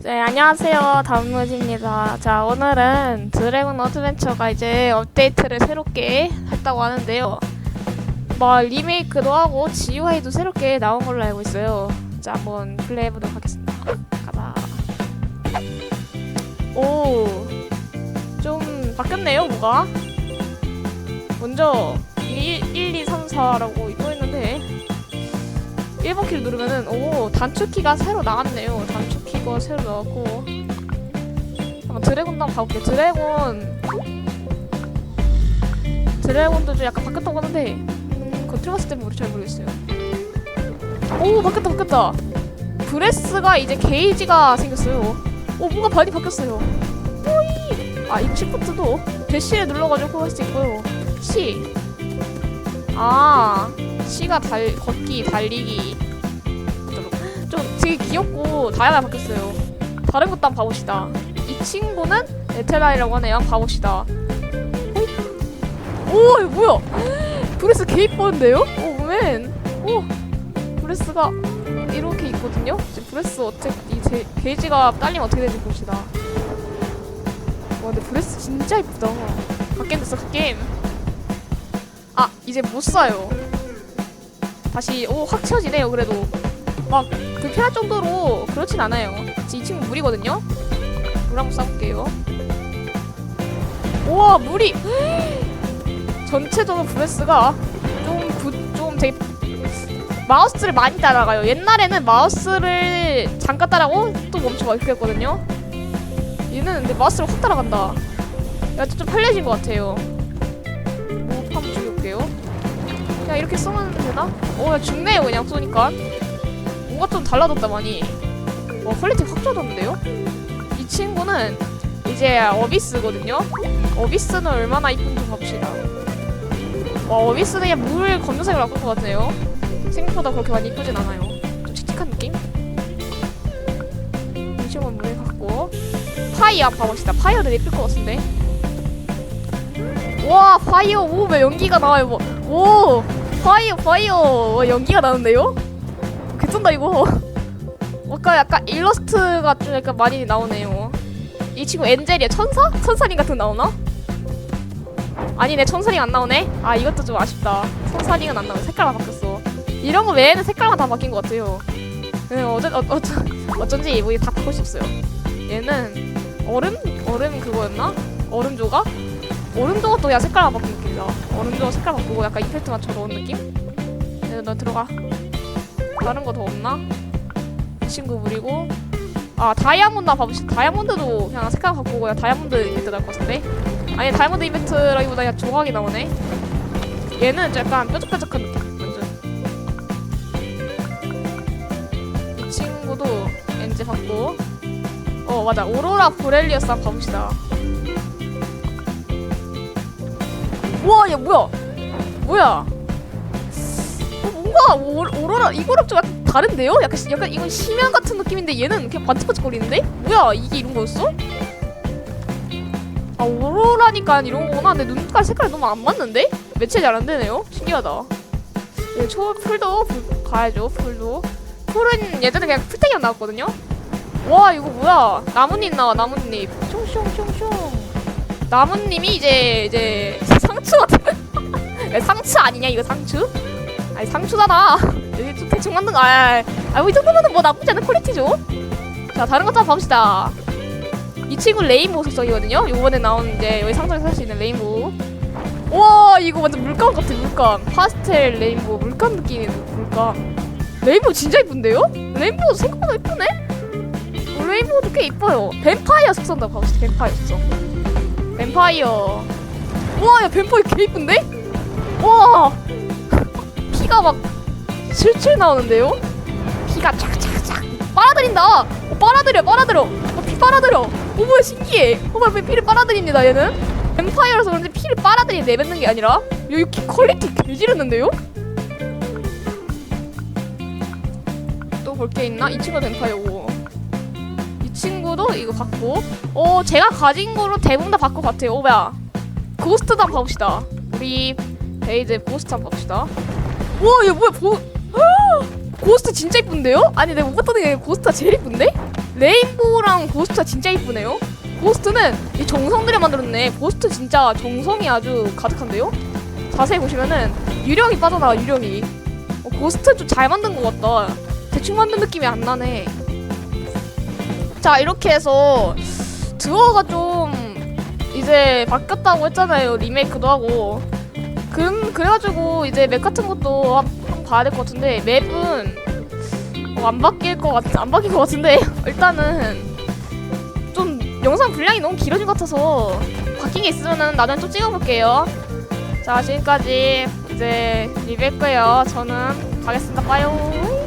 네, 안녕하세요. 다음무지입니다. 자, 오늘은 드래곤 어드벤처가 이제 업데이트를 새롭게 했다고 하는데요. 뭐, 리메이크도 하고 GUI도 새롭게 나온 걸로 알고 있어요. 자, 한번 플레이 해보도록 하겠습니다. 가자. 오, 좀 바뀌었네요, 뭐가? 먼저, 1, 1 2, 3, 4라고 떠있는데, 1번 키를 누르면은, 오, 단축키가 새로 나왔네요. 단축 키가 새로 나왔고. 한번 드래곤도 한번 가볼게요. 드래곤. 드래곤도 좀 약간 바뀌었다고 하는데, 음, 그거 틀어봤을 때는 우리 잘 모르겠어요. 오, 바뀌었다, 바뀌었다. 브레스가 이제 게이지가 생겼어요. 오, 뭔가 많이 바뀌었어요. 오이! 아, 이거 시프트도 대시를 눌러가지고 할 수 있고요. C. 아, C가 달, 걷기, 달리기. 좀 되게 귀엽고 다양하게 바뀌었어요. 다른 것도 한번 봐봅시다. 이 친구는 에테라이라고 하네요. 한번 봐봅시다. 오, 이거 뭐야? 브레스 개 이쁜데요? 오, 맨. 오, 브레스가 이렇게 있거든요. 이제 브레스 어떻게 이 제, 게이지가 딸리면 어떻게 되는지 봅시다. 와, 근데 브레스 진짜 이쁘다. 갓게임 됐어, 갓게임. 아, 이제 못 사요. 다시 오, 확 채워지네요. 그래도 막 불편할 정도로 그렇진 않아요. 이 친구 물이거든요. 물 한번 쏴볼게요. 우와, 물이 전체적으로 브레스가 좀, 부, 좀 되게 마우스를 많이 따라가요. 옛날에는 마우스를 잠깐 따라고 또 멈추고 이렇게 했거든요. 얘는 근데 마우스를 확 따라간다. 약간 좀 편해진 것 같아요. 뭐 한번 죽여볼게요. 그냥 이렇게 쏘면 되나? 어, 야, 죽네요 그냥 쏘니까. 뭔가 좀 달라졌다 많이. 와 퀄리티 확 좋아졌는데요? 이 친구는 이제 어비스거든요. 어비스는 얼마나 이쁜지 봅시다. 와 어비스는 그냥 물 검정색으로 바꾼 것 같네요. 생각보다 그렇게 많이 이쁘진 않아요. 좀 칙칙한 느낌? 이 친구는 물에 갖고 파이어 봐봅시다. 파이어도 예쁠 것 같은데. 와 파이어 오왜 연기가 나와요 뭐. 오 파이어 파이어 와, 연기가 나는데요? 개쩐다 이거 아까 약간 일러스트가 좀 약간 많이 나오네요 이 친구 엔젤이야 천사? 천사링 같은 거 나오나? 아니네 천사링 안 나오네 아 이것도 좀 아쉽다 천사링은 안 나오네 색깔만 바뀌었어 이런 거 외에는 색깔만 다 바뀐 것 같아요 네, 어쩐, 어, 어쩐, 어쩐지 뭐 이게 다수 있어요 얘는 얼음? 얼음 그거였나? 얼음 조각? 얼음 조각도 그냥 색깔만 바뀐 느낌이다 얼음 조각 색깔 바꾸고 약간 이펙트 맞춰 넣은 느낌? 네, 너 들어가 다른 거 더 없나? 이 친구 물이고? 아 다이아몬드 봐봅시다. 다이아몬드도 그냥 색깔 바꾸고 그냥 다이아몬드 이벤트 나올 것 같은데? 아니 다이아몬드 이벤트라기보다 그냥 조각이 나오네. 얘는 좀 약간 뾰족뾰족한 느낌 완전. 이 친구도 엔지 받고. 어 맞아. 오로라 브렐리어스 한번 봐봅시다. 우와 얘 뭐야? 뭐야 어, 뭔가 오, 오로라 이거랑 좀 약간 다른데요? 약간 시- 약간 이건 심연 같은 느낌인데 얘는 그냥 반짝반짝거리는데? 뭐야 이게 이런 거였어? 아 오로라니까 이런 거구나. 근데 눈깔 색깔이 너무 안 맞는데? 매체 잘 안 되네요. 신기하다. 예, 초 풀도 풀, 가야죠. 풀도 풀은 예전에 그냥 풀떼기만 나왔거든요. 와 이거 뭐야? 나뭇잎 나와 나뭇잎. 숑숑숑숑. 나뭇잎이 이제 이제 상추 같은. 야, 상추 아니냐 이거 상추? 아니 상추잖아. 여기 좀 대충 만든 거. 아, 아, 이 정도면은 뭐 나쁘지 않은 퀄리티죠. 자, 다른 것도 한번 봅시다. 이 친구 레인보우 색상이거든요. 이번에 나온 이제 여기 상점에서 살 수 있는 레인보우. 와, 이거 완전 물감 같아, 물감. 파스텔 레인보우, 물감 느낌의 물감. 레인보우 진짜 이쁜데요? 레인보우 생각보다 이쁘네? 어, 레인보우도 꽤 이뻐요. 뱀파이어 한번 봐봅시다, 뱀파이어 색상. 뱀파이어. 와, 야, 뱀파이어 개 이쁜데? 와, 막 슬슬 나오는데요? 피가 착착착 빨아들인다. 어, 빨아들여, 빨아들여. 어, 피 빨아들여. 어, 뭐야 신기해. 어, 뭐야 피를 빨아들입니다. 얘는 뱀파이어라서 그런지 피를 빨아들이 내뱉는 게 아니라 여기 키 퀄리티 개지르는데요? 또 볼 게 있나? 이 친구 뱀파이어고. 이 친구도 이거 받고. 어, 제가 가진 거로 대부분 다 받고 같아요. 어, 뭐야? 고스트도 한번 봐봅시다. 우리 베이드 고스트 한번 봅시다. 와, 얘 뭐야? 보... 고스트 진짜 이쁜데요? 아니 내가 못 봤던 게 고스트가 제일 이쁜데? 레인보우랑 고스트가 진짜 이쁘네요. 고스트는 이 정성들이 만들었네. 고스트 진짜 정성이 아주 가득한데요. 자세히 보시면은 유령이 빠져나와 유령이. 어, 고스트 좀 잘 만든 것 같다. 대충 만든 느낌이 안 나네. 자 이렇게 해서 드어가 좀 이제 바뀌었다고 했잖아요. 리메이크도 하고. 그, 그래가지고 이제 맵 같은 것도 한, 번 봐야 될 것 같은데 맵은 어, 안 바뀔 것 같, 안 바뀔 것 같은데 일단은 좀 영상 분량이 너무 길어진 것 같아서 바뀐 게 있으면은 나중에 또 찍어볼게요. 자 지금까지 이제 리뷰했고요. 저는 가겠습니다. 빠요.